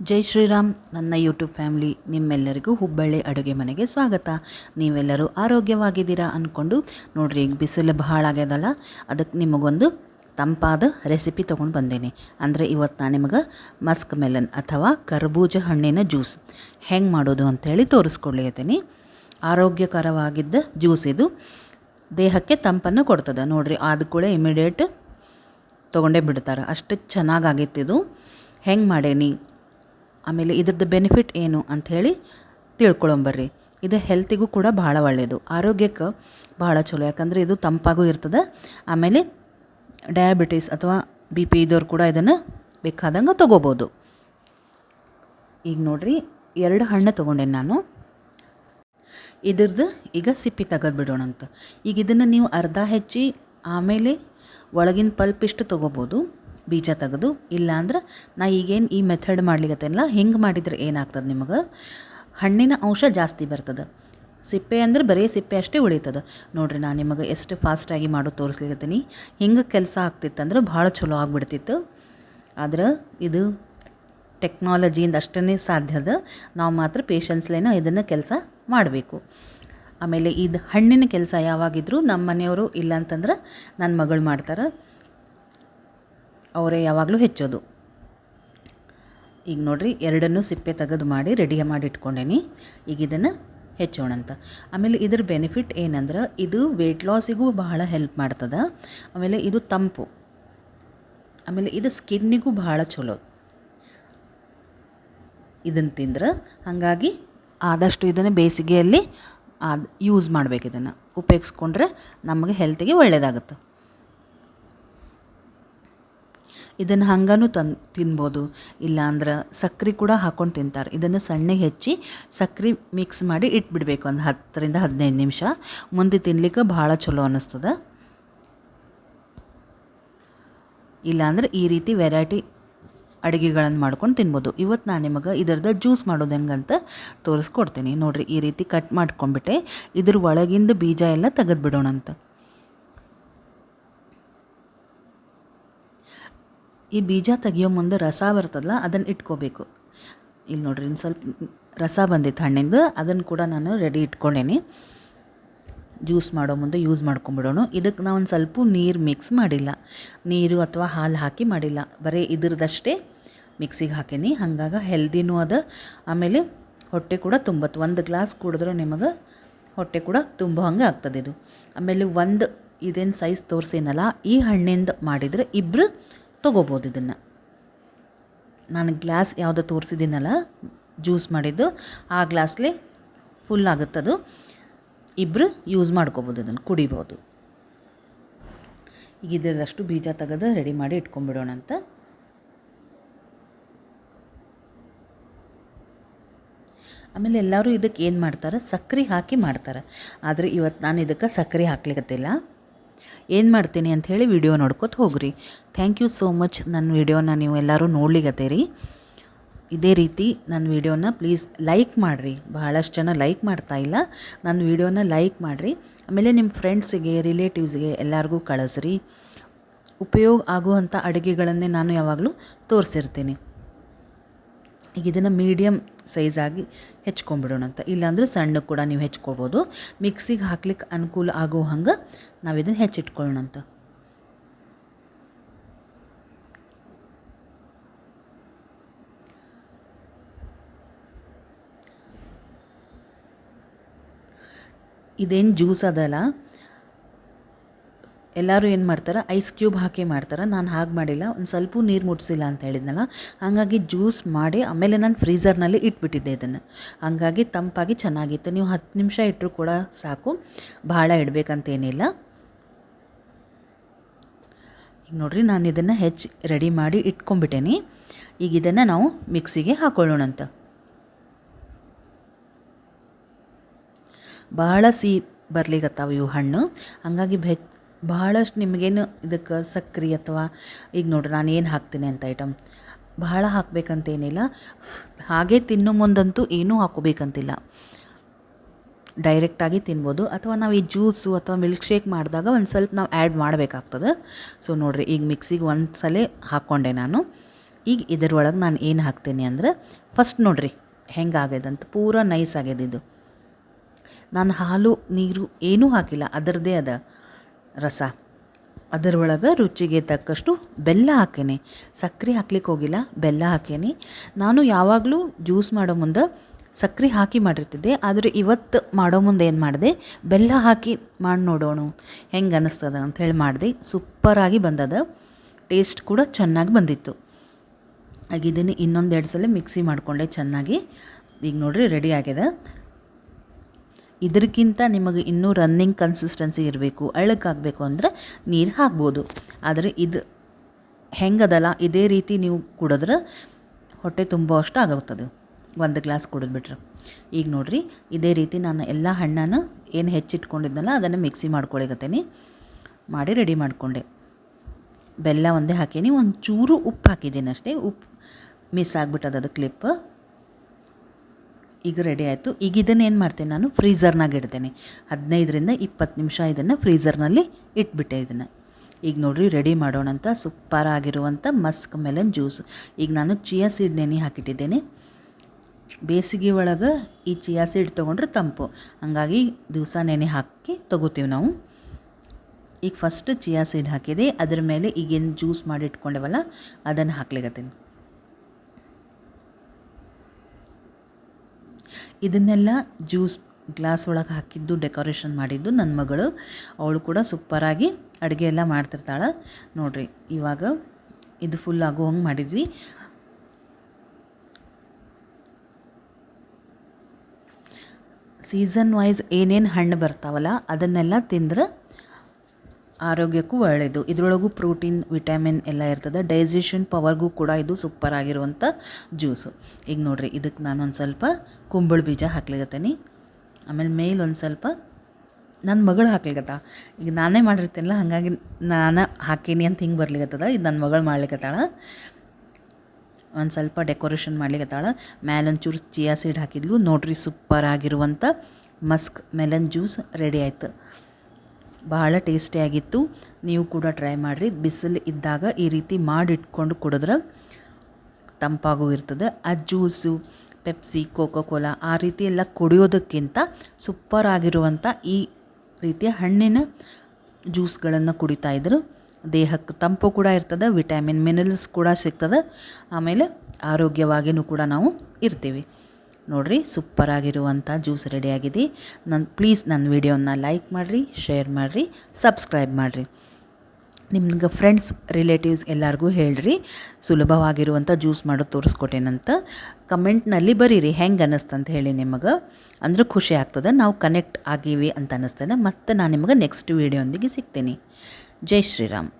ಜೈ ಶ್ರೀರಾಮ್, ನನ್ನ YouTube family ನಿಮ್ಮೆಲ್ಲರಿಗೂ ಹುಬ್ಬಳ್ಳಿ ಅಡುಗೆ ಮನೆಗೆ ಸ್ವಾಗತ. ನೀವೆಲ್ಲರೂ ಆರೋಗ್ಯವಾಗಿದ್ದೀರಾ ಅಂದ್ಕೊಂಡು ನೋಡ್ರಿ, ಈಗ ಬಿಸಿಲು ಬಹಳ ಆಗ್ಯದಲ್ಲ ಅದಕ್ಕೆ ನಿಮಗೊಂದು ತಂಪಾದ ರೆಸಿಪಿ ತೊಗೊಂಡು ಬಂದೇನೆ. ಅಂದರೆ ಇವತ್ತು ನಾನು ನಿಮಗೆ ಮಸ್ಕ್ ಮೆಲನ್ ಅಥವಾ ಕರ್ಬೂಜ ಹಣ್ಣಿನ ಜ್ಯೂಸ್ ಹೆಂಗೆ ಮಾಡೋದು ಅಂಥೇಳಿ ತೋರಿಸ್ಕೊಡ್ಲಿಕತ್ತೀನಿ ಆರೋಗ್ಯಕರವಾಗಿದ್ದ ಜ್ಯೂಸ್ ಇದು ದೇಹಕ್ಕೆ ತಂಪನ್ನು ಕೊಡ್ತದೆ. ನೋಡ್ರಿ, ಆದ ಕೂಡ ಇಮಿಡಿಯೇಟ್ ತೊಗೊಂಡೇ ಬಿಡ್ತಾರೆ. ಅಷ್ಟು ಚೆನ್ನಾಗಾಗಿತ್ತಿದು ಹೆಂಗೆ ಮಾಡೇನಿ? ಆಮೇಲೆ ಇದ್ರದ್ದು ಬೆನಿಫಿಟ್ ಏನು ಅಂಥೇಳಿ ತಿಳ್ಕೊಳಂಬರ್ರಿ ಇದು ಹೆಲ್ತಿಗೂ ಕೂಡ ಭಾಳ ಒಳ್ಳೆಯದು ಆರೋಗ್ಯಕ್ಕೆ ಭಾಳ ಚಲೋ. ಯಾಕಂದರೆ ಇದು ತಂಪಾಗೂ ಇರ್ತದೆ. ಆಮೇಲೆ ಡಯಾಬಿಟೀಸ್ ಅಥವಾ ಬಿ ಪಿ ಇದ್ದವ್ರು ಕೂಡ ಇದನ್ನು ಬೇಕಾದಂಗೆ ತೊಗೋಬೋದು. ಈಗ ನೋಡಿರಿ, ಎರಡು ಹಣ್ಣು ತೊಗೊಂಡೆ ನಾನು. ಇದ್ರದ್ದು ಈಗ ಸಿಪ್ಪಿ ತೆಗೆದು ಬಿಡೋಣಂತ ಈಗ ಇದನ್ನು ನೀವು ಅರ್ಧ ಹೆಚ್ಚಿ ಆಮೇಲೆ ಒಳಗಿನ ಪಲ್ಪ್ ಇಷ್ಟು ತೊಗೋಬೋದು. ಬೀಜ ತೆಗೆದು, ಇಲ್ಲಾಂದ್ರೆ ನಾ ಈಗೇನು ಈ ಮೆಥಡ್ ಮಾಡ್ಲಿಕ್ಕತ್ತೇನಲ್ಲ ಹಿಂಗೆ ಮಾಡಿದ್ರೆ ಏನಾಗ್ತದೆ ನಿಮಗೆ? ಹಣ್ಣಿನ ಅಂಶ ಜಾಸ್ತಿ ಬರ್ತದೆ. ಸಿಪ್ಪೆ ಅಂದ್ರೆ ಬರೀ ಸಿಪ್ಪೆ ಅಷ್ಟೇ ಉಳಿತದೆ. ನೋಡ್ರಿ ನಾನು ನಿಮಗೆ ಎಷ್ಟು ಫಾಸ್ಟಾಗಿ ಮಾಡೋದು ತೋರಿಸ್ಲಿಕತ್ತೀನಿ. ಹಿಂಗೆ ಕೆಲಸ ಆಗ್ತಿತ್ತಂದ್ರೆ ಭಾಳ ಚಲೋ ಆಗಿಬಿಡ್ತಿತ್ತು. ಆದ್ರೆ ಇದು ಟೆಕ್ನಾಲಜಿಯಿಂದ ಅಷ್ಟೇ ಸಾಧ್ಯದ ನಾವು ಮಾತ್ರ ಪೇಷನ್ಸ್ಲೇನ ಇದನ್ನು ಕೆಲಸ ಮಾಡಬೇಕು. ಆಮೇಲೆ ಇದು ಹಣ್ಣಿನ ಕೆಲಸ ಯಾವಾಗಿದ್ದರೂ ನಮ್ಮ ಮನೆಯವರು ಇಲ್ಲ ಅಂತಂದ್ರೆ ನನ್ನ ಮಗಳು ಮಾಡ್ತಾರೆ. ಅವರೇ ಯಾವಾಗಲೂ ಹೆಚ್ಚೋದು. ಈಗ ನೋಡಿರಿ, ಎರಡನ್ನೂ ಸಿಪ್ಪೆ ತೆಗೆದು ಮಾಡಿ ರೆಡಿ ಮಾಡಿ ಇಟ್ಕೊಂಡೇನಿ. ಈಗ ಇದನ್ನು ಹೆಚ್ಚೋಣಂತ ಆಮೇಲೆ ಇದ್ರ ಬೆನಿಫಿಟ್ ಏನಂದ್ರೆ, ಇದು ವೆಯ್ಟ್ ಲಾಸಿಗೂ ಬಹಳ ಹೆಲ್ಪ್ ಮಾಡ್ತದೆ. ಆಮೇಲೆ ಇದು ತಂಪು. ಆಮೇಲೆ ಇದು ಸ್ಕಿನ್ನಿಗೂ ಭಾಳ ಚಲೋ. ಇದನ್ನು ತಿಂದ್ರೆ ಹಾಗಾಗಿ ಆದಷ್ಟು ಇದನ್ನು ಬೇಸಿಗೆಯಲ್ಲಿ ಯೂಸ್ ಮಾಡಬೇಕು ಇದನ್ನು. ಉಪಯೋಗಿಸ್ಕೊಂಡ್ರೆ ನಮಗೆ ಹೆಲ್ತಿಗೆ ಒಳ್ಳೆಯದಾಗುತ್ತೆ ಇದನ್ನು ಹಂಗನೂ ತನ್ ತಿನ್ಬೋದು. ಇಲ್ಲಾಂದ್ರೆ ಸಕ್ರೆ ಕೂಡ ಹಾಕ್ಕೊಂಡು ತಿಂತಾರೆ. ಇದನ್ನು ಸಣ್ಣಗೆ ಹೆಚ್ಚಿ ಸಕ್ರೆ ಮಿಕ್ಸ್ ಮಾಡಿ ಇಟ್ಬಿಡ್ಬೇಕು ಒಂದು ಹತ್ತರಿಂದ ಹದಿನೈದು ನಿಮಿಷ. ಮುಂದೆ ತಿನ್ಲಿಕ್ಕೆ ಭಾಳ ಚಲೋ ಅನ್ನಿಸ್ತದೆ ಇಲ್ಲಾಂದ್ರೆ ಈ ರೀತಿ ವೆರೈಟಿ ಅಡುಗೆಗಳನ್ನು ಮಾಡ್ಕೊಂಡು ತಿನ್ಬೋದು. ಇವತ್ತು ನಾನು ನಿಮಗೆ ಇದರದ್ದು ಜ್ಯೂಸ್ ಮಾಡೋದು ಹೆಂಗಂತ ತೋರಿಸ್ಕೊಡ್ತೀನಿ. ನೋಡಿರಿ ಈ ರೀತಿ ಕಟ್ ಮಾಡ್ಕೊಂಡ್ಬಿಟ್ಟೆ. ಇದ್ರ ಒಳಗಿಂದ ಬೀಜ ಎಲ್ಲ ತೆಗೆದುಬಿಡೋಣಂತ. ಈ ಬೀಜ ತೆಗಿಯೋ ಮುಂದೆ ರಸ ಬರ್ತದಲ್ಲ, ಅದನ್ನು ಇಟ್ಕೋಬೇಕು. ಇಲ್ಲಿ ನೋಡ್ರಿ, ಇನ್ನು ಸ್ವಲ್ಪ ರಸ ಬಂದಿತ್ತು ಹಣ್ಣಿಂದು, ಅದನ್ನು ಕೂಡ ನಾನು ರೆಡಿ ಇಟ್ಕೊಂಡೇನಿ. ಜ್ಯೂಸ್ ಮಾಡೋ ಮುಂದೆ ಯೂಸ್ ಮಾಡ್ಕೊಂಬಿಡೋಣ. ಇದಕ್ಕೆ ನಾವು ಒಂದು ಸ್ವಲ್ಪ ನೀರು ಮಿಕ್ಸ್ ಮಾಡಿಲ್ಲ. ನೀರು ಅಥವಾ ಹಾಲು ಹಾಕಿ ಮಾಡಿಲ್ಲ. ಬರೀ ಇದ್ರದಷ್ಟೇ ಮಿಕ್ಸಿಗೆ ಹಾಕೀನಿ. ಹಂಗಾಗ ಹೆಲ್ದಿನೂ ಅದ. ಆಮೇಲೆ ಹೊಟ್ಟೆ ಕೂಡ ತುಂಬತ್ತು ಒಂದು ಗ್ಲಾಸ್ ಕುಡಿದ್ರೆ ನಿಮಗೆ ಹೊಟ್ಟೆ ಕೂಡ ತುಂಬೋ ಹಂಗೆ ಆಗ್ತದೆ ಇದು. ಆಮೇಲೆ ಒಂದು, ಇದೇನು ಸೈಜ್ ತೋರಿಸೇನಲ್ಲ, ಈ ಹಣ್ಣಿಂದ ಮಾಡಿದರೆ ಇಬ್ಬರು ತೊಗೋಬೋದು ಇದನ್ನು. ನಾನು ಗ್ಲಾಸ್ ಯಾವುದೋ ತೋರಿಸಿದ್ದೀನಲ್ಲ, ಜ್ಯೂಸ್ ಮಾಡಿದ್ದು, ಆ ಗ್ಲಾಸ್ಲಿ ಫುಲ್ ಆಗುತ್ತದು ಇಬ್ಬರು ಯೂಸ್ ಮಾಡ್ಕೋಬೋದು ಇದನ್ನು, ಕುಡಿಬೋದು. ಈಗ ಇದರದಷ್ಟು ಬೀಜ ತೆಗೆದು ರೆಡಿ ಮಾಡಿ ಇಟ್ಕೊಂಡ್ಬಿಡೋಣ ಅಂತ. ಆಮೇಲೆ ಎಲ್ಲರೂ ಇದಕ್ಕೆ ಏನು ಮಾಡ್ತಾರೆ? ಸಕ್ಕರೆ ಹಾಕಿ ಮಾಡ್ತಾರೆ. ಆದರೆ ಇವತ್ತು ನಾನು ಇದಕ್ಕೆ ಸಕ್ಕರೆ ಹಾಕ್ಲಿಕ್ಕತ್ತಿಲ್ಲ ಏನು ಮಾಡ್ತೀನಿ ಅಂಥೇಳಿ ವಿಡಿಯೋ ನೋಡ್ಕೊತ ಹೋಗ್ರಿ. ಥ್ಯಾಂಕ್ ಯು ಸೋ ಮಚ್ ನನ್ನ ವಿಡಿಯೋನ ನೀವು ಎಲ್ಲರೂ ನೋಡ್ಲಿಕ್ಕತ್ತೀರಿ ಇದೇ ರೀತಿ ನನ್ನ ವಿಡಿಯೋನ ಪ್ಲೀಸ್ ಲೈಕ್ ಮಾಡಿರಿ. ಬಹಳಷ್ಟು ಜನ ಲೈಕ್ ಮಾಡ್ತಾ ಇಲ್ಲ. ನನ್ನ ವಿಡಿಯೋನ ಲೈಕ್ ಮಾಡಿರಿ. ಆಮೇಲೆ ನಿಮ್ಮ ಫ್ರೆಂಡ್ಸಿಗೆ ರಿಲೇಟಿವ್ಸ್ಗೆ ಎಲ್ಲರಿಗೂ ಕಳಿಸ್ರಿ. ಉಪಯೋಗ ಆಗುವಂಥ ಅಡುಗೆಗಳನ್ನೇ ನಾನು ಯಾವಾಗಲೂ ತೋರಿಸಿರ್ತೀನಿ. ಈಗ ಇದನ್ನು ಮೀಡಿಯಮ್ ಸೈಜಾಗಿ ಹೆಚ್ಕೊಂಡ್ಬಿಡೋಣ ಅಂತ. ಇಲ್ಲಾಂದರೆ ಸಣ್ಣ ಕೂಡ ನೀವು ಹೆಚ್ಕೊಳ್ಬೋದು. ಮಿಕ್ಸಿಗೆ ಹಾಕ್ಲಿಕ್ಕೆ ಅನುಕೂಲ ಆಗೋ ಹಂಗೆ ನಾವು ಇದನ್ನು ಹೆಚ್ಚಿಟ್ಕೊಳ್ಳೋಣ ಅಂತ. ಇದೇನು ಜ್ಯೂಸ್ ಅದಲ್ಲ? ಎಲ್ಲರೂ ಏನು ಮಾಡ್ತಾರೆ? ಐಸ್ ಕ್ಯೂಬ್ ಹಾಕಿ ಮಾಡ್ತಾರೆ. ನಾನು ಹಾಗೆ ಮಾಡಿಲ್ಲ. ಒಂದು ಸ್ವಲ್ಪ ನೀರು ಮುಟ್ಸಿಲ್ಲ ಅಂತ ಹೇಳಿದ್ನಲ್ಲ? ಹಾಗಾಗಿ ಜ್ಯೂಸ್ ಮಾಡಿ ಆಮೇಲೆ ನಾನು ಫ್ರೀಝರ್ನಲ್ಲಿ ಇಟ್ಬಿಟ್ಟಿದ್ದೆ ಇದನ್ನು. ಹಾಗಾಗಿ ತಂಪಾಗಿ ಚೆನ್ನಾಗಿತ್ತು. ನೀವು ಹತ್ತು ನಿಮಿಷ ಇಟ್ಟರು ಕೂಡ ಸಾಕು. ಭಾಳ ಇಡಬೇಕಂತೇನಿಲ್ಲ ಈಗ ನೋಡಿರಿ, ನಾನು ಇದನ್ನು ಹೆಚ್ಚು ರೆಡಿ ಮಾಡಿ ಇಟ್ಕೊಂಡ್ಬಿಟ್ಟೇನಿ. ಈಗ ಇದನ್ನು ನಾವು ಮಿಕ್ಸಿಗೆ ಹಾಕೊಳ್ಳೋಣಂತ. ಭಾಳ ಸಿಹಿ ಬರ್ಲಿಕತ್ತಾವ ಇವು ಹಣ್ಣು. ಹಾಗಾಗಿ ಭೆ ಭಾಳಷ್ಟು ನಿಮಗೇನು ಇದಕ್ಕೆ ಸಕ್ರೆ ಅಥವಾ, ಈಗ ನೋಡ್ರಿ ನಾನು ಏನು ಹಾಕ್ತೀನಿ ಅಂತ ಐಟಮ್ ಬಹಳ ಹಾಕಬೇಕಂತೇನಿಲ್ಲ. ಹಾಗೆ ತಿನ್ನೋ ಮುಂದಂತೂ ಏನೂ ಹಾಕೋಬೇಕಂತಿಲ್ಲ. ಡೈರೆಕ್ಟಾಗಿ ತಿನ್ಬೋದು. ಅಥವಾ ನಾವು ಈ ಜ್ಯೂಸು ಅಥವಾ ಮಿಲ್ಕ್ ಶೇಕ್ ಮಾಡಿದಾಗ ಒಂದು ಸ್ವಲ್ಪ ನಾವು ಆ್ಯಡ್ ಮಾಡಬೇಕಾಗ್ತದೆ. ಸೊ ನೋಡಿರಿ, ಈಗ ಮಿಕ್ಸಿಗೆ ಒಂದು ಸಲ ಹಾಕ್ಕೊಂಡೆ ನಾನು. ಈಗ ಇದರೊಳಗೆ ನಾನು ಏನು ಹಾಕ್ತೀನಿ ಅಂದ್ರೆ ಫಸ್ಟ್ ನೋಡಿರಿ, ಹೆಂಗೆ ಅಂತ. ಪೂರ ನೈಸ್ ಆಗ್ಯದ ಇದು. ನಾನು ಹಾಲು, ನೀರು ಏನೂ ಹಾಕಿಲ್ಲ. ಅದರದ್ದೇ ಅದ. ರಸ. ಅದರೊಳಗೆ ರುಚಿಗೆ ತಕ್ಕಷ್ಟು ಬೆಲ್ಲ ಹಾಕೇನಿ. ಸಕ್ಕರೆ ಹಾಕ್ಲಿಕ್ಕೆ ಹೋಗಿಲ್ಲ, ಬೆಲ್ಲ ಹಾಕೇನಿ. ನಾನು ಯಾವಾಗಲೂ ಜ್ಯೂಸ್ ಮಾಡೋ ಮುಂದೆ ಸಕ್ಕರೆ ಹಾಕಿ ಮಾಡಿರ್ತಿದ್ದೆ, ಆದರೆ ಇವತ್ತು ಮಾಡೋ ಮುಂದೆ ಏನು ಮಾಡಿದೆ? ಬೆಲ್ಲ ಹಾಕಿ ಮಾಡಿ ನೋಡೋಣ. ಹೆಂಗೆ ಅನ್ನಿಸ್ತದ ಅಂತ ಹೇಳಿ ಮಾಡಿದೆ. ಸೂಪರಾಗಿ ಬಂದದ. ಟೇಸ್ಟ್ ಕೂಡ ಚೆನ್ನಾಗಿ ಬಂದಿತ್ತು. ಆಗ ಇದನ್ನು ಇನ್ನೊಂದು ಎರಡು ಸಲ ಮಿಕ್ಸಿ ಮಾಡಿಕೊಂಡೆ ಚೆನ್ನಾಗಿ. ಈಗ ನೋಡಿರಿ, ರೆಡಿ ಆಗ್ಯದ. ಇದಕ್ಕಿಂತ ನಿಮಗೆ ಇನ್ನೂ ರನ್ನಿಂಗ್ ಕನ್ಸಿಸ್ಟೆನ್ಸಿ ಇರಬೇಕು ಅಳಕಾಗಬೇಕು ಅಂದರೆ ನೀರು ಹಾಕ್ಬೋದು. ಆದರೆ ಇದು ಹೆಂಗದಲ್ಲ, ಇದೇ ರೀತಿ ನೀವು ಕುಡಿದ್ರೆ ಹೊಟ್ಟೆ ತುಂಬ ಅಷ್ಟು ಆಗುತ್ತದೆ ಒಂದು ಗ್ಲಾಸ್ ಕುಡಿದ್ಬಿಟ್ರೆ. ಈಗ ನೋಡಿರಿ, ಇದೇ ರೀತಿ ನಾನು ಎಲ್ಲ ಹಣ್ಣನ್ನು ಏನು ಹೆಚ್ಚಿಟ್ಕೊಂಡಿದ್ನಲ್ಲ ಅದನ್ನು ಮಿಕ್ಸಿ ಮಾಡ್ಕೊಳಿಗತ್ತೇನೆ ಮಾಡಿ ರೆಡಿ ಮಾಡಿಕೊಂಡೆ. ಬೆಲ್ಲ ಒಂದೇ ಹಾಕೀನಿ ಒಂದು ಚೂರು ಉಪ್ಪು ಹಾಕಿದ್ದೀನಿ ಅಷ್ಟೇ ಉಪ್ಪು ಮಿಸ್ ಆಗಿಬಿಟ್ಟದ ಅದು ಈಗ ರೆಡಿ ಆಯಿತು. ಈಗ ಇದನ್ನು ಏನು ಮಾಡ್ತೀನಿ ನಾನು? ಫ್ರೀಝರ್ನಾಗ ಇಡ್ತೇನೆ. ಹದಿನೈದರಿಂದ ಇಪ್ಪತ್ತು ನಿಮಿಷ ಇದನ್ನು ಫ್ರೀಝರ್ನಲ್ಲಿ ಇಟ್ಬಿಟ್ಟೆ ಇದನ್ನು. ಈಗ ನೋಡಿರಿ ರೆಡಿ ಮಾಡೋಣ ಅಂತ ಸೂಪರ್ ಆಗಿರುವಂಥ ಮಸ್ಕ್ ಮೆಲನ್ ಜ್ಯೂಸ್ ಈಗ ನಾನು ಚಿಯಾ ಸೀಡ್ ನೆನೆ ಹಾಕಿಟ್ಟಿದ್ದೇನೆ. ಬೇಸಿಗೆ ಒಳಗೆ ಈ ಚಿಯಾ ಸೀಡ್ ತೊಗೊಂಡ್ರೆ ತಂಪು. ಹಾಗಾಗಿ ದಿವಸ ನೆನೆ ಹಾಕಿ ತೊಗೋತೀವಿ ನಾವು. ಈಗ ಫಸ್ಟ್ ಚಿಯಾ ಸೀಡ್ ಹಾಕಿದೆ. ಅದ್ರ ಮೇಲೆ ಈಗೇನು ಜ್ಯೂಸ್ ಮಾಡಿ ಇಟ್ಕೊಂಡೆವಲ್ಲ, ಅದನ್ನು ಹಾಕ್ಲಿಕತ್ತೀನಿ. ಇದನ್ನೆಲ್ಲ ಜ್ಯೂಸ್ ಗ್ಲಾಸ್ ಒಳಗೆ ಹಾಕಿದ್ದು, ಡೆಕೋರೇಷನ್ ಮಾಡಿದ್ದು ನನ್ನ ಮಗಳು. ಅವಳು ಕೂಡ ಸೂಪರಾಗಿ ಅಡುಗೆ ಎಲ್ಲ ಮಾಡ್ತಿರ್ತಾಳೆ. ನೋಡಿರಿ, ಇವಾಗ ಇದು ಫುಲ್ ಆಗೋ ಹಂಗೆ ಮಾಡಿದ್ವಿ. ಸೀಸನ್ ವೈಸ್ ಏನೇನು ಹಣ್ಣು ಬರ್ತಾವಲ್ಲ, ಅದನ್ನೆಲ್ಲ ತಿಂದ್ರೆ ಆರೋಗ್ಯಕ್ಕೂ ಒಳ್ಳೆಯದು ಇದರೊಳಗೂ ಪ್ರೋಟೀನ್, ವಿಟಮಿನ್ ಎಲ್ಲ ಇರ್ತದೆ. ಡೈಜೆಷನ್ ಪವರ್ಗೂ ಕೂಡ ಇದು ಸೂಪರ್ ಆಗಿರುವಂಥ ಜ್ಯೂಸು. ಈಗ ನೋಡಿರಿ ಇದಕ್ಕೆ ನಾನು ಒಂದು ಸ್ವಲ್ಪ ಕುಂಬಳ ಬೀಜ ಹಾಕ್ಲಿಗತ್ತೀನಿ ಆಮೇಲೆ ಮೇಲೆ ಒಂದು ಸ್ವಲ್ಪ ನನ್ನ ಮಗಳು ಹಾಕ್ಲಿಕತ್ತ. ಈಗ ನಾನೇ ಮಾಡಿರ್ತೀನಲ್ಲ, ಹಾಗಾಗಿ ನಾನು ಹಾಕೀನಿ ಅಂತ ಹಿಂಗೆ ಬರ್ಲಿಕತ್ತದ. ಇದು ನನ್ನ ಮಗಳು ಮಾಡ್ಲಿಕತ್ತಾಳ. ಒಂದು ಸ್ವಲ್ಪ ಡೆಕೋರೇಷನ್ ಮಾಡ್ಲಿಕತ್ತಾಳ. ಮೇಲೆ ಒಂಚೂರು ಚಿಯಾ ಸೀಡ್ ಹಾಕಿದ್ಲು. ನೋಡ್ರಿ, ಸೂಪರ್ ಆಗಿರುವಂಥ ಮಸ್ಕ್ ಮೆಲನ್ ಜ್ಯೂಸ್ ರೆಡಿ ಆಯ್ತು. ಬಹಳ ಟೇಸ್ಟಿಯಾಗಿತ್ತು ನೀವು ಕೂಡ ಟ್ರೈ ಮಾಡಿರಿ. ಬಿಸಿಲು ಇದ್ದಾಗ ಈ ರೀತಿ ಮಾಡಿಟ್ಕೊಂಡು ಕುಡಿದ್ರೆ ತಂಪಾಗೂ ಇರ್ತದೆ. ಆ ಜ್ಯೂಸು ಪೆಪ್ಸಿ ಕೋಕೋ ಕೋಲಾ ಆ ರೀತಿ ಎಲ್ಲ ಕುಡಿಯೋದಕ್ಕಿಂತ ಸೂಪರ್ ಆಗಿರುವಂಥ ಈ ರೀತಿಯ ಹಣ್ಣಿನ ಜ್ಯೂಸ್ಗಳನ್ನು ಕುಡಿತಾ ಇದ್ರು. ದೇಹಕ್ಕೆ ತಂಪು ಕೂಡ ಇರ್ತದೆ ವಿಟಮಿನ್ ಮಿನರಲ್ಸ್ ಕೂಡ ಸಿಗ್ತದೆ. ಆಮೇಲೆ ಆರೋಗ್ಯವಾಗಿಯೂ ಕೂಡ ನಾವು ಇರ್ತೀವಿ. ನೋಡಿರಿ ಸೂಪರ್ ಆಗಿರುವಂಥ ಜ್ಯೂಸ್ ರೆಡಿಯಾಗಿದೆ ನನ್ನ ಪ್ಲೀಸ್ ನನ್ನ ವಿಡಿಯೋನ ಲೈಕ್ ಮಾಡಿರಿ ಶೇರ್ ಮಾಡಿರಿ ಸಬ್ಸ್ಕ್ರೈಬ್ ಮಾಡಿರಿ. ನಿಮ್ಗೆ ಫ್ರೆಂಡ್ಸ್ ರಿಲೇಟಿವ್ಸ್ ಎಲ್ಲರಿಗೂ ಹೇಳ್ರಿ ಸುಲಭವಾಗಿರುವಂಥ ಜ್ಯೂಸ್ ಮಾಡೋದು ತೋರಿಸ್ಕೊಟ್ಟೇನಂತ ಕಮೆಂಟ್ನಲ್ಲಿ ಬರೀರಿ, ಹೆಂಗೆ ಅನ್ನಿಸ್ತಂತ ಹೇಳಿ ನಿಮಗೆ. ಅಂದ್ರೆ ಖುಷಿ ಆಗ್ತದೆ, ನಾವು ಕನೆಕ್ಟ್ ಆಗೀವಿ ಅಂತ ಅನ್ನಿಸ್ತದೆ ಮತ್ತು ನಾನು ನಿಮಗೆ ನೆಕ್ಸ್ಟ್ ವೀಡಿಯೋಂದಿಗೆ ಸಿಗ್ತೀನಿ. ಜೈ ಶ್ರೀರಾಮ್.